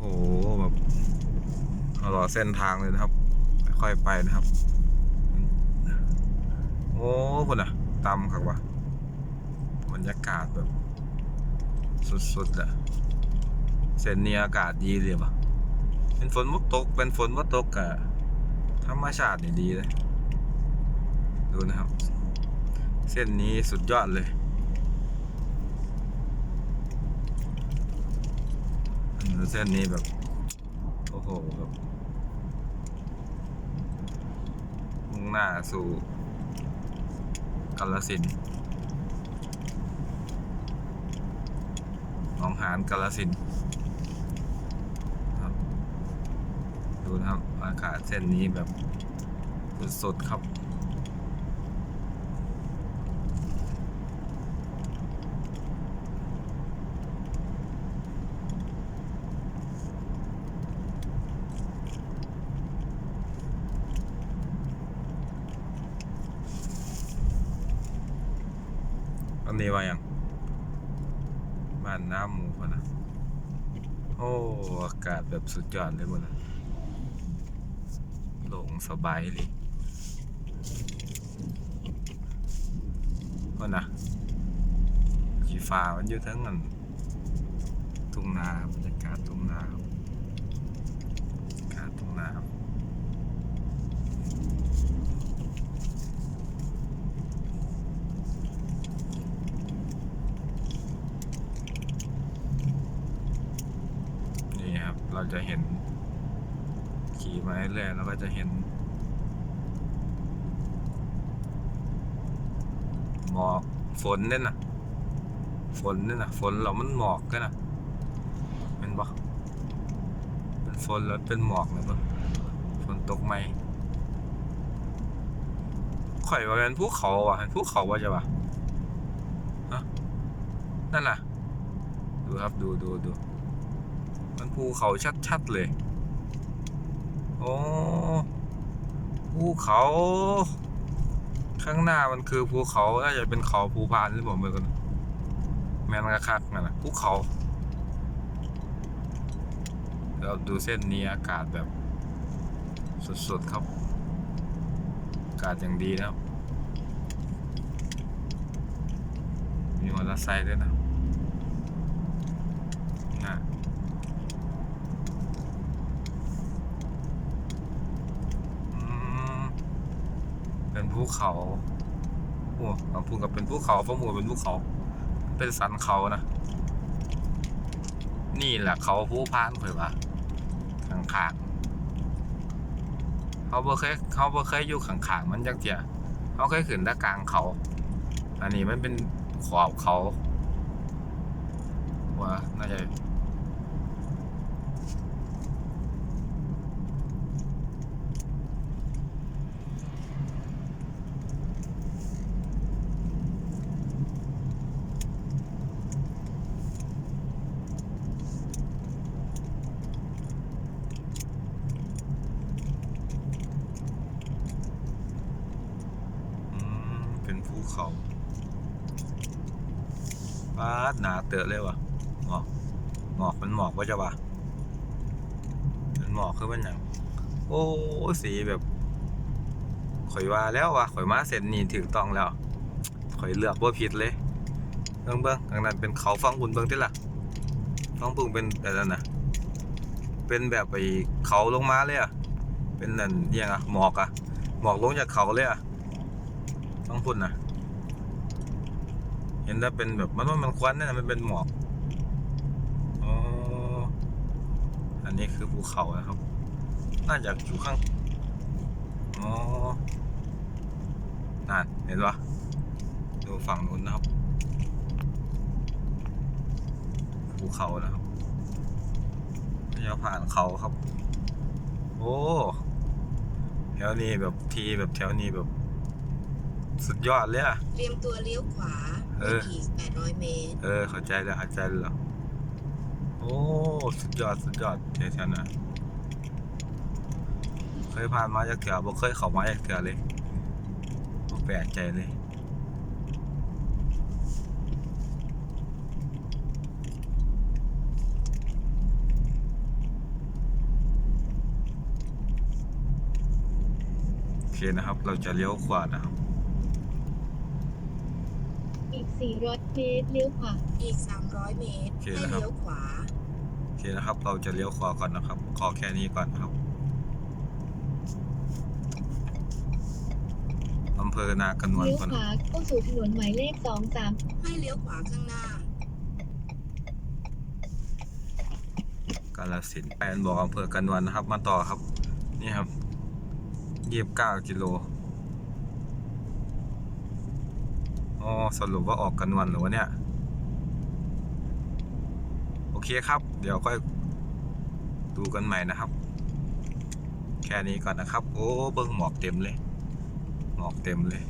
โอ้โหแบบตลอดเส้นทางเลยนะครับ ค่อยไปนะครับ โอ้คุณอะตำครับวะบรรยากาศแบบ สุดๆอะเส้นนี้อากาศดีเลยปะเป็นฝนมุกตก เป็นฝนมุกตกอะธรรมชาตินี่ดีเลย ดูนะครับ เส้นนี้สุดยอดเลย เส้นนี้แบบ โอ้โหแบบมุ่งหน้าสู่กาลสินธุ์หนองหานกาลสินครับ ดูนะครับ อากาศเส้นนี้แบบสุดๆครับ อันนี้ว่าอย่างบ้านน้ำหมูพะนะโอ้อากาศแบบสุดยอดเลยหมดนะโล่งสบายเลยพะนะขีฟ้ามันอยู่ทั้งนั้นทุ่งนาบรรยากาศทุ่งนาครับรรยากาศทุ่งนาครับ นี่ครับ เราจะเห็นขี่มาเรื่อยๆเราก็จะเห็นหมอกฝนเนี่ยนะฝนเนี่ยนะฝนเรามันหมอกกันนะเป็นปะเป็นฝนแล้วเป็นหมอกนะปะฝนตกไหมข่อยว่าเป็นภูเขาอะเป็นภูเขาว่าจะปะฮะนั่นน่ะ ดูครับดูดูดู มันภูเขาชัดๆเลย โอ้ภูเขา ข้างหน้ามันคือภูเขา น่าจะเป็นเขาภูพานหรือเปล่าเมื่อกันแมนกระคักนั่นแหละภูเขา เราดูเส้นนี้อากาศแบบสดๆครับ อากาศอย่างดีนะครับ มีมอเตอร์ไซค์ด้วยนะ อืมเป็น ภูเขาโอ้บางพูดกับเป็นภูเขาฟังหมูเป็นภูเขา เป็นสันเขานะ นี่แหละเขาผู้พานเผยว่าข้างขางๆเขาบ่เคยเขาบ่เคยอยู่ข้างขางๆมันจักเจียเขาเคยขึ้นตะกลางเขา อันนี้มันเป็นขอบเขาว่าน่าจะ อืม เขาป้าดหนาเตอะเลยวะหมอกหมอกมันหมอกว่าจะวะมันหมอกคือมันอย่างโอ้สีแบบข่อยว่าแล้ววะข่อยมาเสร็จนี่ถูกต้องแล้วข่อยเลือกว่าผิดเลยเบิ้งเบิ้งทางนั้นเป็นเขาฟังบุญเบิ้งที่ละฟังบุญเป็นอะไรนะเป็นแบบไปเขาลงมาเลยอะเป็นนั่นเอียงอะหมอกอะหมอกลงจากเขาเลยอะต้องพุ่นนะ ห็นแล้วเป็นแบบมันว่ามันควันนี่นะมันเป็นหมอกอ๋ออันนี้คือภูเขานะครับ น่าจะอยู่ข้างอ๋อนั่นเห็นปะดูฝั่งนู้นนะครับภูเขานะครับจะผ่านเขาครับ โอ้แถวนี้แบบทีแบบแถวนี้แบบ สุดยอดเลยอะ เตรียมตัวเลี้ยวขวาเออ อีก800 เมตร เออเข้าใจแล้วเข้าใจแล้วโอ้สุดยอดสุดยอดเจ๊ชันนะเคยผ่านมาจากเถื่อบ่เคยเข้ามาจากเถื่อเลยบ่แปลกใจเลยโอเคนะครับ เราจะเลี้ยวขวานะครับ อีก 400 เมตรเลี้ยวขวา อีก 300 เมตร โอเคให้นะครับ เลี้ยวขวา โอเคนะครับ เราจะเลี้ยวขวาก่อนนะครับ ขอแค่นี้ก่อนนะครับอำเภอนากระนวลเลี้ยวก่อนขวาเข้าสู่ถนนหมายเลข 23 ให้เลี้ยวขวาข้างหน้า กาลสินธุ์แปนบอกอำเภอกระนวลนะครับ มาต่อครับ นี่ครับยี่สิบเก้ากิโล อ๋อสรุปว่าออกกันวันหรือวะเนี่ย โอเคครับ เดี๋ยวค่อยดูกันใหม่นะครับ แค่นี้ก่อนนะครับ โอ้เบิ้งหมอกเต็มเลย หมอกเต็มเลย